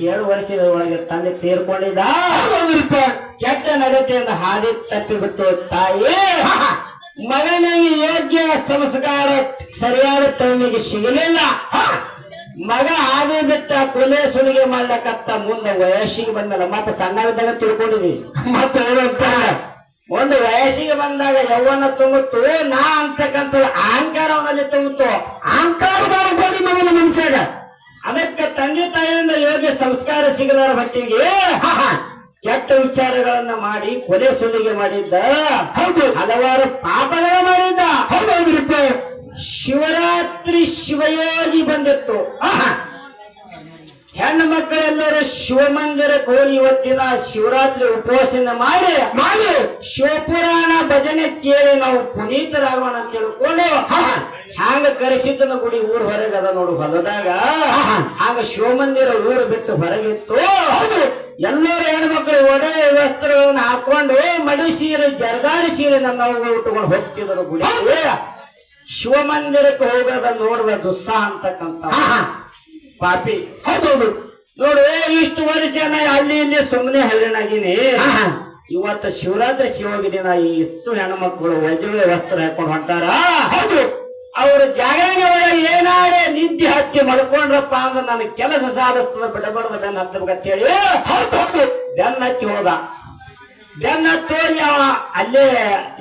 ಏಳು ವರ್ಷದ ಒಳಗೆ ತಂದೆ ತೀರ್ಕೊಂಡಿದ್ದ. ಕೆಟ್ಟ ನಡತೆಯಿಂದ ಹಾದಿ ತಪ್ಪಿಬಿಟ್ಟು ತಾಯಿ. ಮಗನಿಗೆ ಯೋಗ್ಯ ಸಂಸ್ಕಾರ ಸರಿಯಾದ ಟೈಮಿಗೆ ಸಿಗಲಿಲ್ಲ. ಮಗ ಹಾದಿ ಬಿಟ್ಟ ಕೊಲೆ ಸುಲಿಗೆ ಮಾಡ್ಲಕತ್ತ ಮುಂದೆ ವಯಸ್ಸಿಗೆ ಬಂದಲ್ಲ ಮತ್ತೆ ಸಣ್ಣವಿದ್ದಾಗ ತಿಳ್ಕೊಂಡಿದ್ವಿ ಮತ್ತೆ ಒಂದು ವಯಸ್ಸಿಗೆ ಬಂದಾಗ ಯೌವನ ತುಂಬುತ್ತು ನಾ ಅಂತಕ್ಕಂಥ ಅಹಂಕಾರವನ್ನಲ್ಲಿ ತುಂಬಿತ್ತು. ಅಹಂಕಾರ ಬರಬೇಡಿ ಮಗನ ಮನುಷ್ಯಾಗ ಅದಕ್ಕೆ ತಂದೆ ತಾಯಿಯಿಂದ ಯೋಗ್ಯ ಸಂಸ್ಕಾರ ಸಿಗದರ ಮಟ್ಟಿಗೆ ಕೆಟ್ಟ ವಿಚಾರಗಳನ್ನ ಮಾಡಿ ಕೊಲೆ ಸುಲಿಗೆ ಮಾಡಿದ್ದ ಹೌದು. ಹಲವಾರು ಪಾಪಗಳ ಮಾಡಿದ್ದ. ಹೌದು ಶಿವರಾತ್ರಿ ಶಿವಯೋಗಿ ಬಂದಿತ್ತು. ಆಹಾ. ಹೆಣ್ಣು ಮಕ್ಕಳೆಲ್ಲರೂ ಶಿವಮಂದಿರಕ್ಕೆ ಹೋಗಿ ಇವತ್ತಿನ ಶಿವರಾತ್ರಿ ಉಪವಾಸನ ಮಾಡಿ ಮಾಡಿ. ಶಿವಪುರಾಣ ಭಜನೆ ಕೇಳಿ ನಾವು ಪುನೀತರಾಗೋಣ ಅಂತ ತಿಳ್ಕೊಂಡು ಹ್ಯಾಂಗ ಕರೆಸಿದ್ದನ ಗುಡಿ ಊರ್ ಹೊರಗೆ ಅದ ನೋಡು ಹೊಲದಾಗ. ಹಾಗ ಶಿವಮಂದಿರ ಊರು ಬಿಟ್ಟು ಹೊರಗಿತ್ತು ಎಲ್ಲರೂ ಹೆಣ್ಮಕ್ಳು ಒಡೆ ವಸ್ತ್ರಗಳನ್ನ ಹಾಕೊಂಡು ಮಡಿ ಸೀರೆ ಜರ್ದಾರಿ ಸೀರೆ ನನ್ನ ಉಟ್ಕೊಂಡು ಹೋಗ್ತಿದ್ರು ಗುಡಿ. ಶಿವಮಂದಿರಕ್ಕೆ ಹೋಗೋದ ನೋಡುವ ದುಸ್ಸಾಹ ಅಂತಕ್ಕಂಥ ಪಾಪಿ. ಹೌದೌದು. ನೋಡು ಇಷ್ಟು ವರ್ಷ ನಾ ಅಲ್ಲಿ ಇಲ್ಲಿ ಸುಮ್ಮನೆ ಹೈರಾಣಾಗಿನಿ. ಇವತ್ತು ಶಿವರಾತ್ರಿ ಶಿವೋಗಿ ದಿನ ಇಷ್ಟು ಹೆಣ್ಮಕ್ಳು ಒಳ್ಳೆ ವಸ್ತ್ರ ಹಾಕೊಂಡು ಹೊಂಟಾರ. ಹೌದು. ಅವ್ರ ಜಾಗರಣೆ ಒಳಗೆ ಏನಾರೆ ನಿದ್ದೆ ಹತ್ತಿ ಮಲ್ಕೊಂಡ್ರಪ್ಪ ಅಂದ್ರೆ ನನ್ನ ಕೆಲಸ ಸಾಧಿಸ್ತದ ಬಿಡಬಾರ್ದು ಬೆನ್ನ ಹತ್ತಬೇಕಂತ ಹೇಳಿ ಬೆನ್ನ ಹತ್ತಿ ಹೋದ. ಬೆನ್ನ ಹತ್ತಿ ಅಲ್ಲೇ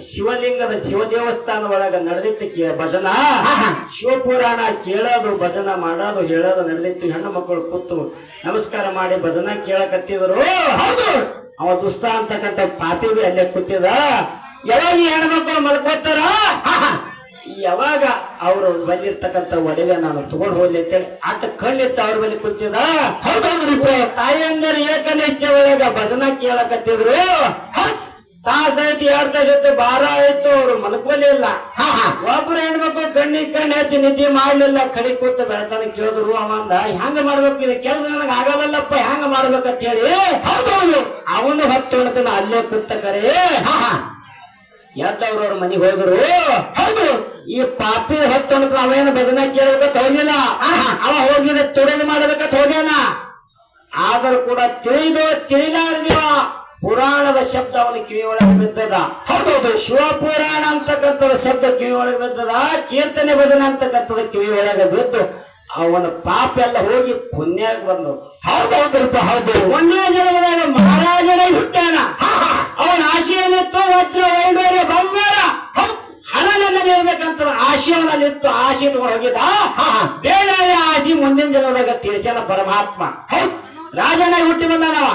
ಶಿವಲಿಂಗದ ಶಿವ ದೇವಸ್ಥಾನ ಒಳಗ ನಡೆದಿತ್ತು ಭಜನ. ಶಿವಪುರಾಣ ಕೇಳೋದು ಭಜನ ಮಾಡೋದು ಹೇಳೋದು ನಡೆದಿತ್ತು. ಹೆಣ್ಣು ಮಕ್ಕಳು ಕೂತು ನಮಸ್ಕಾರ ಮಾಡಿ ಭಜನ ಕೇಳಕತ್ತಿದ್ರು. ಅವ ದುಷ್ಟ ಅಂತಕ್ಕಂಥ ಪಾಪಿಗೆ ಅಲ್ಲೇ ಕೂತಿದ. ಯಾವಾಗ ಹೆಣ್ಣು ಹೆಣ್ಮಕ್ಳು ಮಲ್ಕೋತಾರ? ಯಾವಾಗ ಅವರು ಬಂದಿರ್ತಕ್ಕಂಥ ಒಡವೆ ನಾನು ತಗೊಂಡು ಹೋಗ್ಲಿ ಅಂತೇಳಿ ಆಟ ಕಣ್ಣಿತ್ತ ಅವ್ರ ಬಳಿ ಕುಂತಿದ ಹೌದೌದ್ರಿ ತಾಯಂದರ ಏಕನಿಷ್ಠೆ ಒಳಗ ಭಜನ ಕೇಳಕತ್ತಿದ್ರು. ತಾಸ ಐತಿ ಎರಡ್ ತಾಸ ಆಯ್ತು ಬಾರ ಆಯ್ತು ಅವ್ರು ಮಲ್ಕೊಲಿಲ್ಲ ಒಬ್ರು ಹೆಣ್ಮಕ್ಳು ಕಣ್ಣಿ ಕಣ್ಣು ಹಚ್ಚಿ ನಿದ್ದೆ ಮಾಡ್ಲಿಲ್ಲ ಕಡಿ ಕೂತ ಬೆಳತನ ಕೇಳಿದ್ರು ಅವಂದ ಹೆಂಗ ಮಾಡ್ಬೇಕು? ಇದು ಕೆಲಸ ನನಗೆ ಆಗಲ್ಲಪ್ಪ ಹೆಂಗ ಮಾಡ್ಬೇಕಂತ ಹೇಳಿ ಹೌದೌದು. ಅವನು ಹೊತ್ತು ಹೊಡ್ತಾನ ಅಲ್ಲೇ ಕೂತ ಕರೆ. ಎದ್ದವ್ರು ಅವ್ರ ಮನೆಗೆ ಹೋದ್ರು. ಹೌದು. ಈ ಪಾಪಿ ಹೊತ್ತು ಹೊಡ್ತಾನ ಅವೇನು ಭಜನೆ ಕೇಳಬೇಕಂತ ಹೋಗಿಲ್ಲ? ಅವ ಹೋಗಿದ ತುಡಲು ಮಾಡಬೇಕಂತ ಹೋಗ್ಯಾನ? ಆದರೂ ಕೂಡ ತಿಳಿದು ತಿಳಿಲಾರ್ದಿವ ಪುರಾಣದ ಶಬ್ದ ಅವನ ಕಿವಿ ಒಳಗೆ ಬಿದ್ದದ. ಹೌದೌದು. ಶಿವಪುರಾಣ ಅಂತಕ್ಕಂಥ ಶಬ್ದ ಕಿವಿ ಒಳಗೆ ಬಿದ್ದದ ಕೀರ್ತನೆ ಭಜನೆ ಅಂತಕ್ಕಂಥದ ಕಿವಿ ಒಳಗೆ ಬಿದ್ದು ಅವನ ಪಾಪ ಎಲ್ಲ ಹೋಗಿ ಪುಣ್ಯಾಗ ಬಂದು ಹೌದೌದ್ರಪ್ಪ ಹೌದು. ಒಂದೇ ಜನ್ಮದಾಗ ಮಹಾರಾಜನೇ ಹುಟ್ಟಾನ ಅವನ ಆಶೆಯಲ್ಲಿತ್ತು ವಜ್ರ ವೈಡೂರ್ಯ ಬಂಗಾರ. ಹಣ ನನ್ನಲ್ಲಿ ಇರ್ಬೇಕಂತ ಆಶಯವನಲ್ಲಿತ್ತು ಆಶೆ ಇಟ್ಕೊಂಡು ಹೋಗಿದ್ದ ಬೇಡ ಆಶೆ ಮುಂದಿನ ಜನ್ಮದಾಗ ತೀರ್ಸ್ಯಾನ ಪರಮಾತ್ಮ. ರಾಜನ ರಾಜನಾಗಿ ಹುಟ್ಟಿ ಬಂದನವ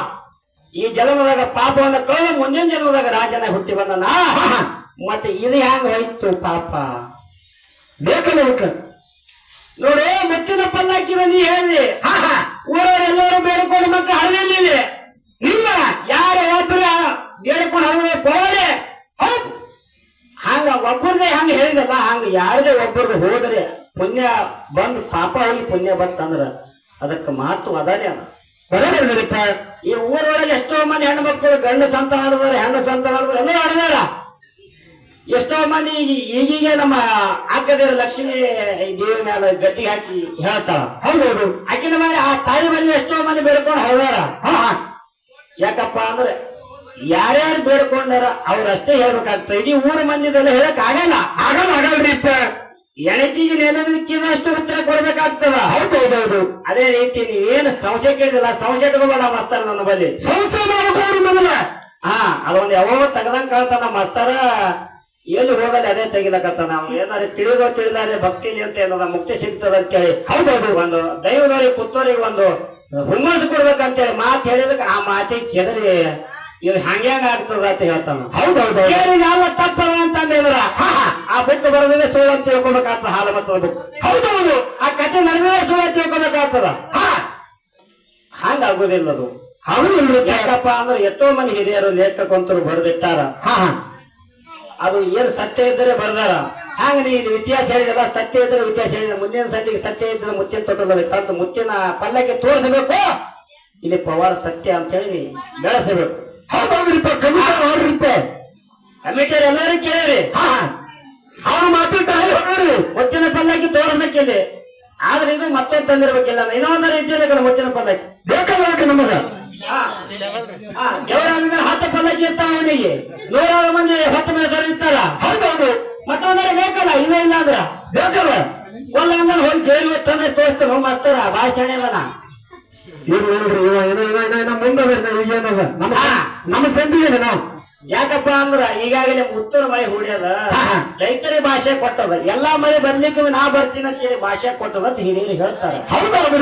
ಈ ಜನ್ಮದಾಗ ಪಾಪವನ್ನು ಕಳೆದ ಮುಂದಿನ ಜನ್ಮದಾಗ ರಾಜನ ಹುಟ್ಟಿ ಬಂದನ. ಮತ್ತೆ ಇದು ಹ್ಯಾಂಗ ಹೋಯ್ತು ಪಾಪ? ಬೇಕು ಬೇಕು. ನೋಡಿ ಮೆಚ್ಚಿನ ಪಲ್ಲಕ್ಕಿ ಬಂದಿ ಹೇಳಿ. ಊರವರೆಲ್ಲರೂ ಬೇಡಿಕೊಂಡು ಮತ್ತೆ ಹಳ್ಳಿಯಲ್ಲಿ ಇಲ್ಲ. ಯಾರ ಒಬ್ಬರ ಬೇಡಿಕೊಂಡು ಹಳ್ಳಿ ಬೋಡೆ ಹೌದು. ಹಂಗ ಒಬ್ಬರದೇ ಹಂಗ ಹೇಳಿದಲ್ಲ ಹಂಗ ಯಾರದೇ ಒಬ್ಬರದು ಹೋದ್ರೆ ಪುಣ್ಯ ಬಂದ್ ಪಾಪ ಹೋಗಿ ಪುಣ್ಯ ಬಂತಂದ್ರ ಅದಕ್ಕೆ ಮಾತು ಅದಾನೆ ಅದ. ಈ ಊರೊಳಗೆ ಎಷ್ಟೋ ಮಂದಿ ಹೆಣ್ಮಕ್ಳು ಗಂಡ ಸಂತ ಹಾಡಿದಾರೆ ಹೆಣ್ಣು ಸಂತ ಹಾಡಿದಾರೆ ಎಲ್ಲ ಹಾಡಿದಾರ ಎಷ್ಟೋ ಮಂದಿ ಈಗ- ಈಗೀಗ ನಮ್ಮ ಅಕ್ಕದೇವ್ರ ಲಕ್ಷ್ಮಿ ದೇವಿ ಮೇಲೆ ಗಟ್ಟಿ ಹಾಕಿ ಹೇಳ್ತಾಳ. ಹೌದೌದು ಆಕಿನ ಮೇಲೆ ಆ ತಾಯಿ ಮನೆ ಎಷ್ಟೋ ಮಂದಿ ಬೇಡ್ಕೊಂಡು ಹೌದಾರ ಯಾಕಪ್ಪ ಅಂದ್ರೆ ಯಾರ್ಯಾರು ಬೇಡ್ಕೊಂಡಾರ ಅವ್ರಷ್ಟೇ ಹೇಳ್ಬೇಕಾಗ್ತದೆ. ಇಡೀ ಊರ ಮಂದಿದೆಲ್ಲ ಹೇಳಕ್ ಆಗಲ್ಲ. ಆಗಲ್ಲ ಆಗಲ್ರಿ ಎಣತಿಗೆ ನೆಲದಕ್ಕಿದಷ್ಟು ಉತ್ತರ ಕೊಡ್ಬೇಕಾಗ್ತದ. ಹೌದು ಅದೇ ರೀತಿ ನೀವೇನು ಸಂಶಯ ಕೇಳಿದಿಲ್ಲ. ಸಂಶಯ ಇಟ್ಕೋಬೇಡ ಮಾಸ್ತಾರ ನನ್ನ ಬಳಿ. ಸಂಶಯ ಮಾಡ್ಕೊಂಡು ಮೊದಲ. ಹಾ ಅದೊಂದು ಯಾವಾಗ ತೆಗ್ದಂಗ್ ಕಾಣ್ತಾನ ಮಾಸ್ತಾರ. ಎಲ್ಲಿ ಹೋಗಲ್ಲ ಅದೇ ತೆಗಿಲಕತ್ತ ನಾವು ಏನಾದ್ರೆ ತಿಳಿದೋ ತಿಳಿದಾರೆ ಭಕ್ತಿ ಅಂತ ಏನದ ಮುಕ್ತಿ ಸಿಗ್ತದ ಅಂತ ಹೇಳಿ. ಹೌದೌದು ಒಂದು ದೈವದವ್ರಿಗೆ ಪುತ್ತೂರಿಗೆ ಒಂದು ಹುಮ್ಮಸ್ ಕೊಡ್ಬೇಕಂತೇಳಿ ಮಾತು ಹೇಳಿದಕ್ಕೆ ಆ ಮಾತಿಗೆ ಕೆದರಿ. ಇದು ಹಂಗ್ಯಾಂಗ ಆಗ್ತದ ಅಂತ ಹೇಳ್ತಾನ. ಹೌದೌದು ಯಾವ ತಪ್ಪದ ಅಂತ ಅಂದಿದ್ರ ಆ ಬುಕ್ ಬರದೇ ಸುಳ್ಳು ಅಂತ ತಿಳ್ಕೊಬೇಕಾಗ್ತದ ಹಾಲು ಮತ್ತದ ಬುಕ್ ಹೌದೌದು ಆ ಕತೆ ನಡೆದೇ ಸುಳ್ಳು ಅಂತ ತಿಳ್ಕೊಬೇಕಾಗ್ತದ. ಹಂಗ ಆಗೋದಿಲ್ಲ ಅದು ಹೌದಿಲ್ರಿ ಯಾಕಪ್ಪ ಅಂದ್ರೆ ಎಷ್ಟೋ ಮಂದಿ ಹಿರಿಯರು ಲೇಖಕಂತರು ಬರೆದಿಟ್ಟಾರ. ಅದು ಏನ್ ಸತ್ಯ ಇದ್ದರೆ ಬರ್ದಾರ. ಹಂಗ ನೀ ಇದು ಇತಿಹಾಸ ಹೇಳಿದಲ್ಲ ಸತ್ಯ ಇದ್ರೆ ಇತಿಹಾಸ ಹೇಳಿದ ಮುಂದಿನ ಸಂದಿಗೆ ಸತ್ಯ ಇದ್ರೆ ಮುತ್ತಿನ ತೊಟ್ಟದಲ್ಲಿ ತಂದು ಮುತ್ತಿನ ಪಲ್ಲಕ್ಕೆ ತೋರಿಸಬೇಕು. ಇಲ್ಲಿ ಪವಾರ ಸತ್ಯ ಅಂತ ಹೇಳಿ ನೀ ಬೆಳೆಸಬೇಕು. ಹೌದೌದ್ರಿಪ್ಪ ಕಮಿಟರ್ ನೋಡ್ರಿಪ್ಪ ಕಮಿಟರ್ ಎಲ್ಲರೂ ಕೇಳಿರಿ. ಅವನು ಮಾತಿದ್ದ ಒತ್ತಿನ ಪಲ್ಲಕ್ಕಿ ತೋರಿಸ್ಬೇಕಿಲ್ಲಿ ಆದ್ರೆ ಇದು ಮತ್ತೆ ತಂದಿರ್ಬೇಕಿಲ್ಲ. ಇನ್ನೊಂದು ರೀತಿಯಲ್ಲಿ ಒತ್ತಿನ ಪಲ್ಲಕ್ಕಿ. ಬೇಕಲ್ಲ ನಮಗ. ದೇವರ ಮೇಲೆ ಹತ್ತು ಪಲ್ಲಕ್ಕಿ ಇರ್ತಾವ ಅವನಿಗೆ. ನೂರಾರು ಮಂದಿ ಹತ್ತು ಮೇಲೆ ಸರಿ ಇರ್ತಾರ. ಹೌದೌದು. ಮತ್ತೊಂದರೆ ಬೇಕಲ್ಲ ಇಲ್ಲ ಇಲ್ಲ ಅಂದ್ರ ಬೇಕಲ್ಲ. ಒಂದ್ ಅಂದ್ರೆ ಹೋಗಿ ಜೈಲಿಗೆ ತಂದೆ ತೋರಿಸ್ತಾನ ಮಾಸ್ತರ ಭಾಷಣ ಅದನ ಏನು ನೋಡ್ರಿ ಇವ ಏನೋ ಏನೋ ಏನೋ ಏನೋ ಮುಂದೆ ಈಗ ಏನದ ನಮ್ಮ. ನಮ್ಮ ನಾವು. ಯಾಕಪ್ಪ ಅಂದ್ರ ಈಗಾಗಲೇ ಉತ್ತರ ಮಳೆ ಹೂಡ್ಯದ. ರೈತರಿಗೆ ಭಾಷೆ ಕೊಟ್ಟದ. ಎಲ್ಲಾ ಮಳೆ ಬರ್ಲಿಕ್ಕೆ ನಾ ಬರ್ತೀನಿ ಅಂತ ಹೇಳಿ ಭಾಷೆ ಕೊಟ್ಟದ ಅಂತ ಹಿರಿಯರು ಹೇಳ್ತಾರೆ.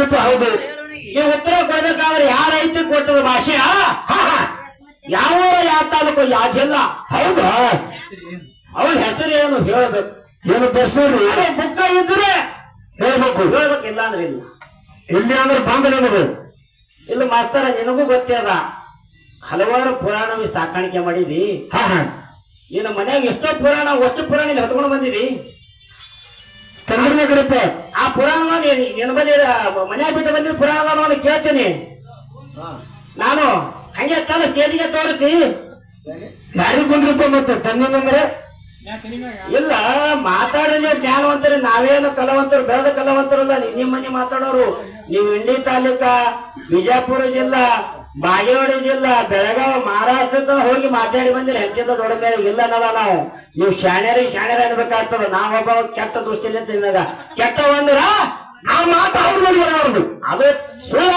ರೂಪ ಹೌದು. ಈ ಉತ್ತರ ಕೊಡ್ಬೇಕಾದ್ರೆ ಯಾವ ರೈತ ಕೊಟ್ಟದ ಭಾಷೆ. ಯಾವ ಯಾವ ತಾಲೂಕು? ಯಾವ ಜಿಲ್ಲಾ? ಹೌದಾ ಅವ್ರ ಹೆಸರು ಏನು ಹೇಳ್ಬೇಕು? ಏನು ದರ್ಶನ್ರಿ ಅದೇ ಬುಕ್ಕ ಇದ್ರೆ ಹೇಳ್ಬೇಕು. ಇಲ್ಲ ಅಂದ್ರೆ ಇಲ್ಲ. ಇಲ್ಲಿ ಅಂದ್ರೆ ಬಾಂಬೆ ನಿಮಗೆ. ಇಲ್ಲ ಮಾಸ್ತರ ನಿನಗೂ ಗೊತ್ತದ ಹಲವಾರು ಪುರಾಣವಿ ಸಾಕಾಣಿಕೆ ಮಾಡಿದಿ. ನಿನ್ನ ಮನ್ಯಾಗ ಎಷ್ಟೋ ಪುರಾಣ ಅಷ್ಟು ಪುರಾಣ ಇಲ್ಲಿ ಹೊತ್ಕೊಂಡು ಬಂದಿದಿ. ತಂದ್ರಬೇಕ್ರಿಪ್ಪ ಆ ಪುರಾಣ ನಿನ್ನ ಬಳಿ ಮನ್ಯಾಗ ಬಿಟ್ಟು ಬಂದಿದ್ದ ಪುರಾಣ ಕೇಳ್ತೀನಿ. ನಾನು ಹಂಗೆ ತಾನ ಸ್ಟೇಜಿಗೆ ತೋರಿಸಿ. ಯಾರಿಗ್ ಬಂದ್ರಿಪ್ಪ ಮತ್ತೆ ತಂದಿನಂದ್ರೆ ಇಲ್ಲ ಮಾತಾಡಲಿ ಜ್ಞಾನವಂತರು ನಾವೇನು ಕಲಾವಂತರು ಬೆಳೆದ ಕಲಾವಂತರಲ್ಲ ನಿಮ್ಮ ಮನೆ ಮಾತಾಡೋರು. ನೀವು ಇಂಡಿ ತಾಲೂಕ ಬಿಜಾಪುರ ಜಿಲ್ಲಾ ಬಾಗೇವಾಡಿ ಜಿಲ್ಲಾ ಬೆಳಗಾವಿ ಮಹಾರಾಷ್ಟ್ರದ ಹೋಗಿ ಮಾತಾಡಿ ಬಂದಿರಿ ಹೆಚ್ಚಿದ ದೊಡ್ಡ ಮೇಲೆ ಇಲ್ಲ ಅನ್ನಲ್ಲ ನಾವು? ನೀವು ಶಾಣ್ಯರಿಗೆ ಶಾಣ್ಯರ ಅನ್ಬೇಕಾಗ್ತದ ನಾವೊಬ್ಬ ಕೆಟ್ಟ ದೃಷ್ಟಿಲಿ ನಿನ್ನಾಗ ಕೆಟ್ಟ ಒಂದ್ರ ಆ ಮಾತು ಅವ್ರ ಮೇಲೆ ಬರಬಾರ್ದು. ಅದು ಸುಳ್ಳು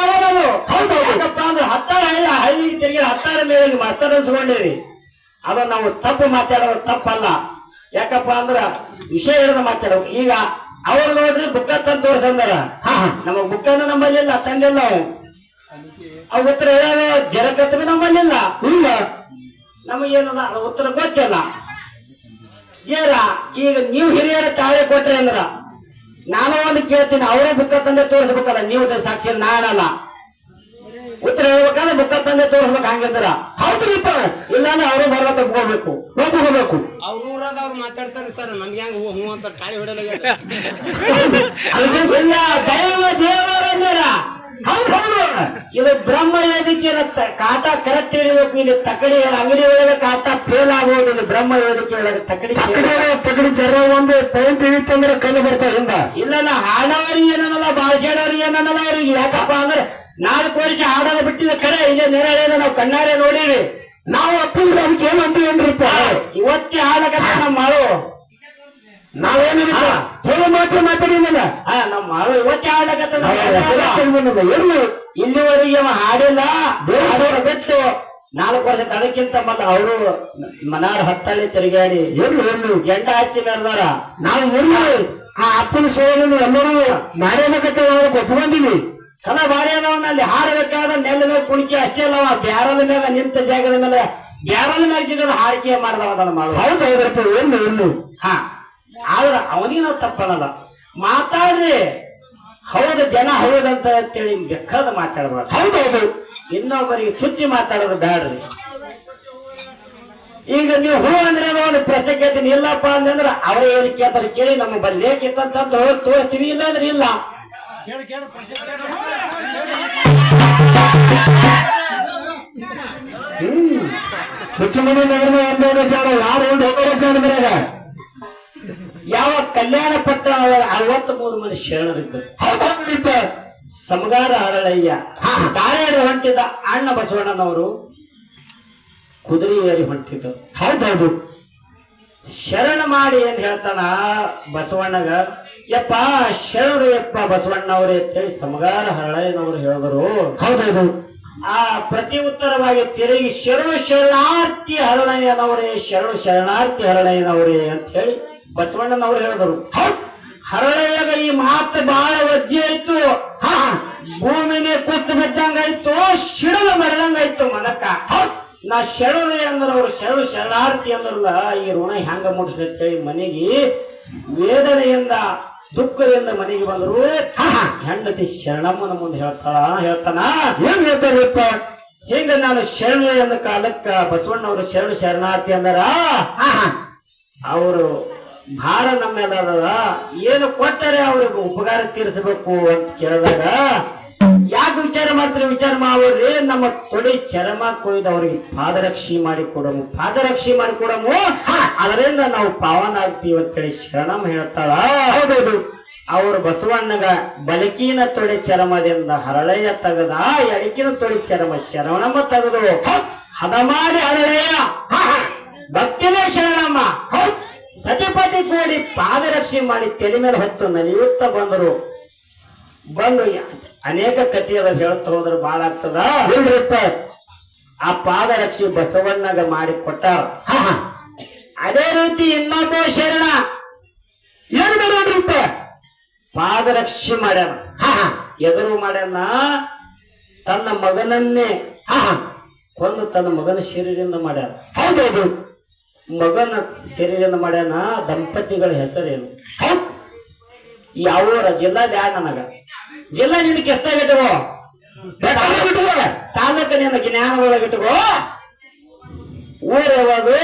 ಹೌದು ಯಾಕಪ್ಪ ಅಂದ್ರೆ ಹತ್ತಾರ ಹಳ್ಳಿ ಹಳ್ಳಿಗೆ ತಿರುಗಿ ಹತ್ತಾರ ಮೇಲೆ ಮಸ್ತರ್ ಅನ್ಸ್ಕೊಂಡಿರಿ. ಅದು ನಾವು ತಪ್ಪು ಮಾತಾಡೋದು ತಪ್ಪಲ್ಲ. ಯಾಕಪ್ಪ ಅಂದ್ರ ವಿಷಯ ಇರೋದ ಮಾತಾಡೋ ಈಗ ಅವ್ರು ನೋಡ್ರಿ ಬುಕ್ಕ ತಂದು ತೋರ್ಸಂದಾರ. ಹಾ ನಮ್ಮ ನಮಗ್ ಬುಕ್ಕನ್ನು ನಮ್ಮಲ್ಲಿಲ್ಲ ತಂದಿಲ್ಲ ನಾವು ಅವ್ ಉತ್ತರ ಹೇಳೋ ಜರಕತ್ವಿ ನಮ್ಮಲ್ಲಿಲ್ಲ. ಇಲ್ಲ. ನಮಗೇನಲ್ಲ. ಅದು ಉತ್ತರ ಗೊತ್ತಿಲ್ಲ. ಏರ ಈಗ ನೀವು ಹಿರಿಯರ ತಾಳೆ ಕೊಟ್ರಿ ಅಂದ್ರ ನಾನು ಒಂದು ಕೇಳ್ತೀನಿ ಅವರೇ ಬುಕ್ಕ ತಂದೆ ತೋರಿಸ್ಬೇಕಲ್ಲ ನೀವು ಸಾಕ್ಷಿ ನಾನಲ್ಲ. ಉತ್ತರ ಹೇಳ್ಬೇಕಂದ್ರೆ ಬುಕ್ಕ ತಂದೆ ತೋರಿಸ್ಬೇಕು ಹಂಗಿರ್ತಾರ. ಹೌದ್ರಿಪ್ಪ ಇಲ್ಲಾಂದ್ರೆ ಅವರು ಬರ್ಲ ತಪ್ಕೋಬೇಕು ಒಪ್ಕೋಬೇಕು ಅವ್ರ ಊರಾಗ ಅವ್ರು ಮಾತಾಡ್ತಾರೆ ಸರ್ ನಮ್ಗೆ ಹೆಂಗ್ ಹೂ ಅಂತ ಅಂತಾರೆ ಕಾಳಿ ಹೊಡೆಯಲ್ಲ ಅದಕ್ಕೆ ಇದು ಬ್ರಹ್ಮ ವೇದಿಕೆ ಕಾಟ ಕರೆಕ್ಟ್ ಇರಬೇಕು ಇಲ್ಲಿ ತಕಡಿ ಅಂಗಡಿ ಒಳಗೆ ಕಾಟ ಫೇಲ್ ಆಗುವುದು ಇದು ಬ್ರಹ್ಮ ವೇದಿಕೆ ಒಳಗೆ ತಕಡಿ ತಕಡಿ ಜರ ಒಂದು ಪೈಂಟ್ ಇರುತ್ತೆ ಅಂದ್ರೆ ಕಲ್ಲು ಬರ್ತಾ ಹಿಂದ ಇಲ್ಲ ಹಾಡೋರಿಗೆ ಏನನ್ನಲ್ಲ ಭಾಷೆಡೋರಿಗೆ ಏನನ್ನಲ್ಲ ಅವ್ರಿಗೆ ಯಾಕಪ್ಪ ಅಂದ್ರೆ ನಾಲ್ಕು ವರ್ಷ ಹಾಡೋದು ಬಿಟ್ಟಿದ ಕರೆ ಇಲ್ಲೇ ನೆರಳಿಲ್ಲ ನಾವು ಕಣ್ಣಾರೆ ನೋಡಿವಿ. ನಾವು ಅಪ್ಪಿಲ್ರಿ ಅದಕ್ಕೆ ಏನಂತೀವಿ ಅಂತೀವೇನ್ರಿಪ್ಪ ಇವತ್ತೇ ಹಾಡಕತ್ತ ನಮ್ಮ ಮಾಳು. ಮಾತ್ರ ಮಾತಾಡಿನಲ್ಲ ನಮ್ಮ ಇವತ್ತೇ ಎಲ್ಲಿ? ಇಲ್ಲಿವರೆಗೆ ಹಾಡಿಲ್ಲ. ದೇವರ ಬಿಟ್ಟು. ನಾಲ್ಕು ವರ್ಷ ಅದಕ್ಕಿಂತ ಮತ್ತೆ ಅವರು ಮನಾರ್ ಹತ್ತಳ್ಳಿ ತಿರುಗಾಡಿ. ಎಲ್ಲಿ ಎಲ್ಲಿ? ಜೆಂಡ ಹಚ್ಚಿ ಮೆರೆದಾರ ನಾವು ಎಲ್ಲಿ ಆ ಅಪ್ಪನ ಸೇವೆಯನ್ನು ಎಲ್ಲರೂ ಮಾಡಬೇಕಂತ ನಾವು ಗೊತ್ತು ಬಂದಿವಿ ಕಲ ಬಾರಿ ಅಲ್ಲಿ ಹಾಡಬೇಕಾದ ನೆಲ ಮೇಲೆ ಕುಣಿಕೆ ಅಷ್ಟೇ ಅಲ್ಲವ ಬ್ಯಾರಲ್ ಮೇಲೆ ನಿಂತ ಜಾಗದ ಮೇಲೆ ಬ್ಯಾರಲ್ ಮೇಲೆ ಸಿಗೋದು ಹಾರಿಕೆ ಮಾಡಿದವ ಅದನ್ನ ಮಾಡು ಹೌದು ಹೌದ್ರಪ್ಪ ಎಲ್ಲಿ ಎಲ್ಲಿ? ಹಾ. ಆದ್ರ ಅವನಿಗೆ ನಾವು ತಪ್ಪನಲ್ಲ ಮಾತಾಡ್ರಿ. ಹೌದು ಜನ ಹೌದಂತ ಅಂತೇಳಿ ಬೇಕಾದ ಮಾತಾಡಬಾರ್ದು. ಹೌದು ಹೌದು. ಇನ್ನೊಬ್ಬರಿಗೆ ಚುಚ್ಚಿ ಮಾತಾಡೋದು ಬೇಡ್ರಿ ಈಗ ನೀವು ಹೂ ಅಂದ್ರೆ ಒಂದು ಪ್ರಶ್ನೆ ಕೇಳ್ತೀನಿ. ಇಲ್ಲಪ್ಪ ಅಂದ್ರೆ ಅವರೇ ಏನು ಕೇಳ್ತಾರೆ ಕೇಳಿ ನಮ್ಮ ಬಲ್ಲಿ ಹೋಗಿ ತೋರಿಸ್ತೀವಿ ಇಲ್ಲ ಅಂದ್ರೆ ಇಲ್ಲ. ಹುಚ್ಚುಮನಿ ನಗರದ ನಗರ ಎಂಬ ಯಾರು ಒಂದು ಜಾಡದ್ರಾಗ ಯಾವ ಕಲ್ಯಾಣ ಪಟ್ಟಣ ಅರವತ್ತ್ ಮೂರು ಮಂದಿ ಶರಣರಿದ್ದರು. ಸಮಗಾರ ಹರಳಯ್ಯ ದಾರೇರಿ ಹೊಂಟಿದ್ದ ಅಣ್ಣ ಬಸವಣ್ಣನವರು ಕುದುರೆ ಏರಿ ಹೊಂಟಿದ್ರು ಹೌದೌದು. ಶರಣ ಮಾಡಿ ಏನ್ ಹೇಳ್ತಾನ ಬಸವಣ್ಣಗ? ಯಪ್ಪ ಶರಣರು ಯಪ್ಪ ಬಸವಣ್ಣವ್ರೆ ಅಂತೇಳಿ ಸಮಗಾರ ಹರಳಯ್ಯನವರು ಹೇಳಿದರು. ಹೌದೌದು. ಆ ಪ್ರತಿ ಉತ್ತರವಾಗಿ ತಿರುಗಿ ಶರಣು ಶರಣಾರ್ಥಿ ಹರಳಯ್ಯನವರೇ ಶರಣು ಶರಣಾರ್ಥಿ ಹರಳಯ್ಯನವರೇ ಅಂತ ಹೇಳಿ ಬಸವಣ್ಣನವರು ಹೇಳಿದರು ಹರಳೆಯ ಈ ಮಾತು ಬಹಳ ವಜ್ಜೆ ಆಯ್ತು ಭೂಮಿನೇ ಕೂತು ಬಿದ್ದಂಗಾಯ್ತು ಶಿಡಲು ಮರದಂಗಾಯ್ತು ಮನಕ್ಕ. ನಾ ಶರಣು ಅಂದ್ರೆ ಅವ್ರು ಶರಣು ಶರಣಾರ್ಥಿ ಅಂದ್ರಲ್ಲ ಈ ಋಣ ಹೆಂಗ ಹೇಳಿ ಮನೆಗೆ ವೇದನೆಯಿಂದ ದುಃಖದಿಂದ ಮನೆಗೆ ಬಂದ್ರು. ಹೆಂಡತಿ ಶರಣಮ್ಮನ ಮುಂದೆ ಹೇಳ್ತಾಳ ಹೇಳ್ತಾನ? ಏನ್ ಹೇಳ್ತಾರಪ್ಪ? ಹಿಂಗ ನಾನು ಶರಣ ಎಂದ ಕಾಲಕ್ಕ ಬಸವಣ್ಣವರು ಶರಣು ಶರಣಾರ್ಥಿ ಅಂದಾರ. ಅವರು ಭಾರ ನಮ್ಮ ಮೇಲೆ ಅದ ಏನು ಕೊಟ್ಟರೆ ಅವ್ರಿಗೆ ಉಪಕಾರ ತೀರಿಸಬೇಕು ಅಂತ ಕೇಳಿದಾಗ ಯಾಕೆ ವಿಚಾರ ಮಾಡ್ತಾರೆ ವಿಚಾರ ಮಾಡೋರಿ ನಮ್ಮ ತೊಡೆ ಚರ್ಮ ಕೊಯ್ದು ಅವ್ರಿಗೆ ಪಾದರಕ್ಷಿ ಮಾಡಿ ಕೊಡಮು ಪಾದರಕ್ಷಿ ಮಾಡಿ ಕೊಡಮು. ಅದರಿಂದ ನಾವು ಪಾವನ ಆಗ್ತೀವಿ ಅಂತೇಳಿ ಶರಣಮ್ಮ ಹೇಳ್ತಾಳ. ಹೌದೌದು. ಅವರು ಬಸವಣ್ಣಗ ಬಲಕಿನ ತೊಡೆ ಚರ್ಮದಿಂದ ಹರಳೆಯ ತಗದ ಎಡಕಿನ ತೊಡೆ ಚರ್ಮ ಶರಣಮ್ಮ ತೆಗೆದು. ಹದ ಮಾಡಿ ಹರಳೆಯ. ಭಕ್ತಿನೇ ಶರಣಮ್ಮ. ಸತಿಪತಿ ಕೂಡಿ ಪಾದರಕ್ಷೆ ಮಾಡಿ ತಲೆ ಮೇಲೆ ಹೊತ್ತು ನಲಿಯುತ್ತಾ ಬಂದರು. ಬಂದು ಅನೇಕ ಕಥೆಯಲ್ಲಿ ಹೇಳ್ತಾ ಹೋದ್ರೆ ಬಾಳ ಆಗ್ತದ? ಆ ಪಾದರಕ್ಷೆ ಬಸವಣ್ಣಗ ಮಾಡಿ ಕೊಟ್ಟಾರ. ಅದೇ ರೀತಿ ಇನ್ನೊಬ್ಬ ಶರಣ. ಏನ್ ಮಾಡೋಣ್ರಿಪ್ಪ? ಪಾದರಕ್ಷೆ ಮಾಡ್ಯಾನ ಎದುರು ಮಾಡ್ಯಾನ ತನ್ನ ಮಗನನ್ನೇ ಕೊಂದು ತನ್ನ ಮಗನ ಶರೀರದಿಂದ ಮಾಡ್ಯಾರ. ಹೌದೌದು. ಮಗನ ಶರೀರದಿಂದ ಮಾಡ್ಯಾನ ದಂಪತಿಗಳ ಹೆಸರೇನು? ಯಾವ ಜಿಲ್ಲಾ ಬ್ಯಾ ನನಗ. ಜಿಲ್ಲಾ ನಿನ್ನ ಕೆಸ್ತಾಗಿಟ್ಟುಕೋ ತಾಲೂಕ ನಿನ್ನ ಜ್ಞಾನ ಒಳಗಿಟ್ಟುಕೋ ಊರು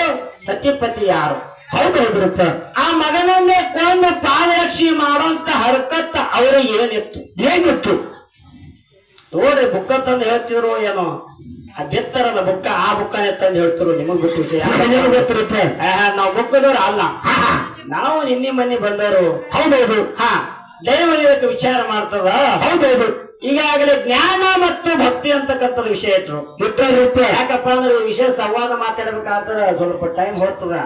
ಸತ್ಯಪತಿ ಯಾರು? ಹೌದೌದ್ರಿಪ್ಪ ಆ ಮಗನನ್ನೇ ಕೊಂದು ಪಾದರಕ್ಷಿ ಮಾಡುವಂತ ಹರಕತ್ತ ಅವ್ರಿಗೆ ಏನಿತ್ತು? ಏನಿತ್ತು? ನೋಡ್ರಿ ಬುಕ್ಕ ತಂದು ಹೇಳ್ತಿದ್ರು ಏನೋ? ಆ ಬೆತ್ತರಲ್ಲ ಬುಕ್ಕ ಆ ಬುಕ್ಕ ತಂದು ಹೇಳ್ತಿರು ನಿಮಗ್ ಬಿಟ್ಟು ವಿಷಯ ಗೊತ್ತಿರುತ್ತೆ ನಾವು ಬುಕ್ಕದವ್ರು ಅಲ್ಲ. ನಾವು ನಿನ್ನೆ ಮನೆ ಬಂದವರು. ಹೌದೌದು. ಹಾ ದೈವ ಇದಕ್ಕೆ ವಿಚಾರ ಮಾಡ್ತದ? ಹೌದೌದು. ಈಗಾಗಲೇ ಜ್ಞಾನ ಮತ್ತು ಭಕ್ತಿ ಅಂತಕ್ಕಂಥದ್ದು ವಿಷಯ ಇಟ್ರು. ಗೊತ್ತಾಗ್ರಿಪ್ಪ ಯಾಕಪ್ಪ ಅಂದ್ರೆ ಈ ವಿಷಯ ಸಂವಾದ ಮಾತಾಡ್ಬೇಕಾದ್ರೆ ಸ್ವಲ್ಪ ಟೈಮ್ ಹೋಗ್ತದ.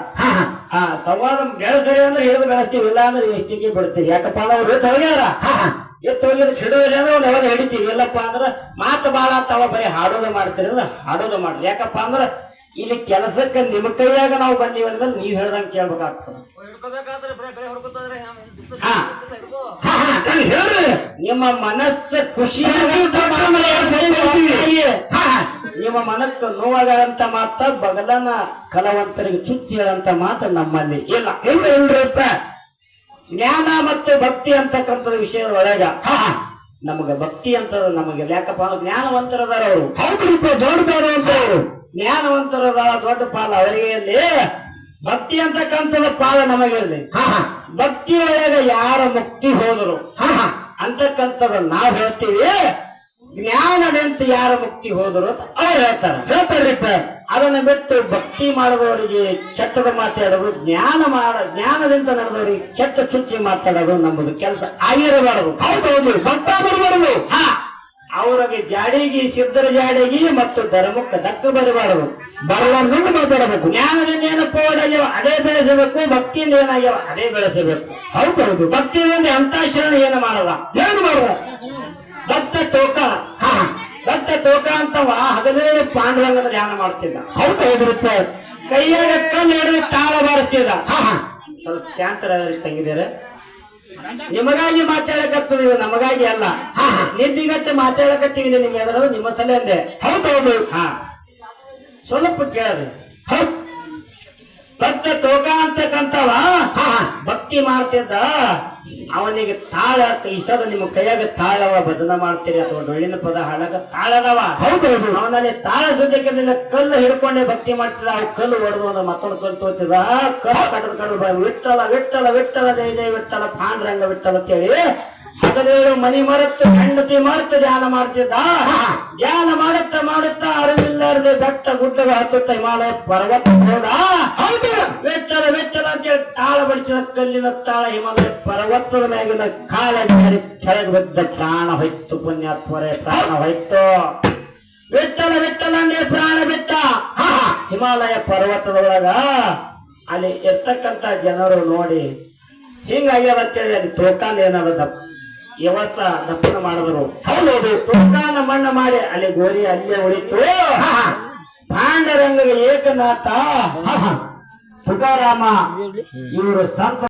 ಹಾ ಸಂವಾದ ಬೆಳೆಸಿ ಅಂದ್ರೆ ಹಿಡಿದು ಬೆಳೆಸ್ತೀವಿ ಇಲ್ಲ ಅಂದ್ರೆ ಇಷ್ಟಿಗೆ ಬಿಡ್ತೀವಿ. ಯಾಕಪ್ಪ ಅಂದ್ರೆ ಅವ್ರು ಹೋಗ್ಯಾರ. ಎತ್ತು ಚಿಡೋ ಹಿಡಿದ್ರೆ ಅಂದ್ರೆ ಒಂದು ಹಿಡಿತೀವಿ ಇಲ್ಲಪ್ಪ ಅಂದ್ರೆ ಮಾತು ಬಾಳ ತಾವ ಬರೀ ಹಾಡೋದು ಮಾಡ್ತೀರಿ ಅಂದ್ರೆ ಹಾಡೋದು ಮಾಡ್ರಿ ಯಾಕಪ್ಪ ಅಂದ್ರೆ ಇಲ್ಲಿ ಕೆಲಸಕ್ಕೆ ನಿಮ್ಮ ಕೈಯಾಗ ನಾವು ಬಂದೀವಿ ಅಂದ್ರೆ ನೀವು ಹೇಳ್ದಂಗೆ ಕೇಳ್ಬೇಕಾಗ್ತದೆ ಹಾ ಹೇಳ್ರಿ ನಿಮ್ಮ ಮನಸ್ಸು ಖುಷಿಯಾಗಿ ನಿಮ್ಮ ಮನಕ್ಕೆ ನೋವಾಗಂತ ಮಾತ ಬಗಲನ ಕಲವಂತರಿಗೆ ಚುಚ್ಚಿ ಹೇಳಂತ ಮಾತು ನಮ್ಮಲ್ಲಿ ಇಲ್ಲ ಇಲ್ಲ ಇಲ್ರಿಪ್ಪ ಜ್ಞಾನ ಮತ್ತು ಭಕ್ತಿ ಅಂತಕ್ಕಂಥದ್ದು ವಿಷಯದ ಒಳಗ ನಮಗೆ ಭಕ್ತಿ ಅಂತ ನಮಗೆ ಯಾಕಪ್ಪ ಅಂದ್ರೆ ಜ್ಞಾನವಂತರದಾರ ಅವರು. ಹೌದ್ರಿಪ್ಪ ದೊಡ್ಡ ಬೇಡ ಅಂತ ಅವ್ರು. ಜ್ಞಾನವಂತರದ ದೊಡ್ಡ ಪಾಲ ಅವರಿಗೆ ಇರಲಿ ಭಕ್ತಿ ಅಂತಕ್ಕಂಥದ ಪಾಲ ನಮಗೆ ಹಾ ಹಾ. ಭಕ್ತಿ ಒಳಗ ಯಾರ ಮುಕ್ತಿ ಹೋದರು? ಅಂತಕ್ಕಂಥದ್ದು ನಾವ್ ಹೇಳ್ತೀವಿ ಜ್ಞಾನದಂತ ಯಾರ ಮುಕ್ತಿ ಹೋದರು ಅಂತ ಅವ್ರು ಹೇಳ್ತಾರೆ. ಹೇಳ್ತಾರ್ರಿಪ್ಪ ಅದನ್ನ ಬಿಟ್ಟು ಭಕ್ತಿ ಮಾಡಿದವರಿಗೆ ಚಟ್ಟದ ಮಾತಾಡೋದು, ಜ್ಞಾನ ಮಾಡ, ಜ್ಞಾನದಿಂದ ನಡೆದವರಿಗೆ ಚಟ್ಟ ಚುಚ್ಚಿ ಮಾತಾಡೋದು ನಮ್ಮದು ಕೆಲಸ. ಆಗಿರಬಾರದು ಹೌದೌದು ಭಕ್ತ ಬರಬಾರದು. ಹಾ. ಅವರಿಗೆ ಜಾಡಿಗೆ, ಸಿದ್ಧರ ಜಾಡಿಗೆ ಮತ್ತು ಧರ್ಮಕ್ಕೆ ದಕ್ಕ ಬರಬಾರದು. ಬರಲಾರ್ದಂಗ ಮಾತಾಡಬೇಕು. ಜ್ಞಾನದಿಂದ ಏನು ಪೋಡಾಗ್ಯವ ಅದೇ ಬೆಳೆಸಬೇಕು, ಭಕ್ತಿಯಿಂದ ಏನಾಗ್ಯವ? ಅದೇ ಬೆಳೆಸಬೇಕು. ಹೌದೌದು ಭಕ್ತಿಯಿಂದ ಅಂತ ಶರಣ ಏನು ಮಾಡಲ್ಲ? ಏನು ಮಾಡುವ ಭಕ್ತ ತೋಕ. ಹಾ. ಭಕ್ತ ತೋಕ ಅಂತವ ಹದಿನೇಳು ಪಾಂಡುರಂಗನ ಧ್ಯಾನ ಮಾಡ್ತಿದ್ದ. ಹೌದೌದ್ರಿಪ್ಪ ಕೈಯಾಗ ಕಣ್ಣು ಹಿಡಿದು ತಾಳ ಬಾರಿಸ್ತಿದ್ದ. ಸ್ವಲ್ಪ ಶಾಂತರ ತಂಗಿದ್ದಾರೆ ನಿಮಗಾಗಿ ಮಾತಾಡಕತ್ತೀವಿ ನಮಗಾಗಿ ಅಲ್ಲ. ನಿಂದಿಗತ್ತೆ ಮಾತಾಡಕತ್ತೀವಿ ನಿಮ್ಗೆ ಎದುರು ನಿಮ್ಮ ಸಲ ಅಂದೆ. ಹೌದೌದು ಹಾ. ಸ್ವಲ್ಪ ಕೇಳ್ರಿ. ಹೌದ್. ಭಕ್ತ ತೋಕ ಅಂತಕ್ಕಂತವ ಭಕ್ತಿ ಮಾಡ್ತಿದ್ದ. ಅವನಿಗೆ ತಾಳ ಇಷ್ಟದ ನಿಮ್ಮ ಕೈಯಾಗ ತಾಳವ ಭಜನ ಮಾಡ್ತೀರಿ ಅಥವಾ ಡೊಳ್ಳಿನ ಪದ ಹಾಡಾಗ ತಾಳದವ. ಹೌದೌದು ಅವನಲ್ಲಿ ತಾಳ ಸುದ್ದಕ್ಕಿರಲಿಲ್ಲ ಕಲ್ಲು ಹಿಡ್ಕೊಂಡೆ ಭಕ್ತಿ ಮಾಡ್ತೀರ? ಆ ಕಲ್ಲು ಹೊಡೆದು ಅಂದ್ರೆ ಮತ್ತೊಂದು ಕಲ್ಲು ತೋತಿದ ಕಲ್ಲು ಕಟ್ಟದ ಕಂಡು ಬ- ವಿಟ್ಟಲ ವಿಟ್ಟಲ ವಿಟ್ಟಲ ಜಯ ಜಯ ವಿಟ್ಟಲ ಪಾಂಡ್ರಂಗ ವಿಟ್ಟಲ ಅಂತೇಳಿ ಹಗಲೇಳು ಮನಿ ಮರೆತು ಹೆಂಡತಿ ಮರೆತು ಧ್ಯಾನ ಮಾಡ್ತಿದ್ದ? ಧ್ಯಾನ ಮಾಡುತ್ತಾ ಮಾಡುತ್ತಾ ಅರಿವಿಲ್ಲಾರದೆ ಬೆಟ್ಟ ಗುಡ್ಡಗ ಹತ್ತುತ್ತ ಹಿಮಾಲಯ ಪರ್ವತ ಹೋದ. ಹೌದು. ವಿಠ್ಠಲ ಅಂತ ಅಂತೇಳಿ ತಾಳ ಬಡಿಸಿದ ಕಲ್ಲಿನ ತಾಳ ಹಿಮಾಲಯ ಪರ್ವತದ ಮ್ಯಾಗಿನ ಕಾಲ ಜಾರಿ ಕೆಳಗೆ ಬಿದ್ದ ಪ್ರಾಣ ಹೋಯ್ತು ಪುಣ್ಯಾತ್ಮರೇ ಪ್ರಾಣ ಹೋಯ್ತು. ವಿಠ್ಠಲ ಅಂದೇ ಪ್ರಾಣ ಬಿತ್ತ. ಹಿಮಾಲಯ ಪರ್ವತದ ಒಳಗ ಅಲ್ಲಿ ಇರ್ತಕ್ಕಂತ ಜನರು ನೋಡಿ ಹಿಂಗಾಗ್ಯದ ಅಂತೇಳಿ ಅಲ್ಲಿ ತೋಕಾನ್ ಏನಾದ ವ್ಯವಸ್ಥೆ ದಪ್ಪನ ಮಾಡಿದ್ರು? ಹೌದೌದು ತೋಕಾನ ಮಣ್ಣ ಮಾಡಿ ಅಲ್ಲಿ ಗೋರಿ ಅಲ್ಲೇ ಉಳಿತು. ಪಾಂಡರಂಗ ಏಕನಾಥ ತುಕಾರಾಮ. ಇವರು ಸಂತ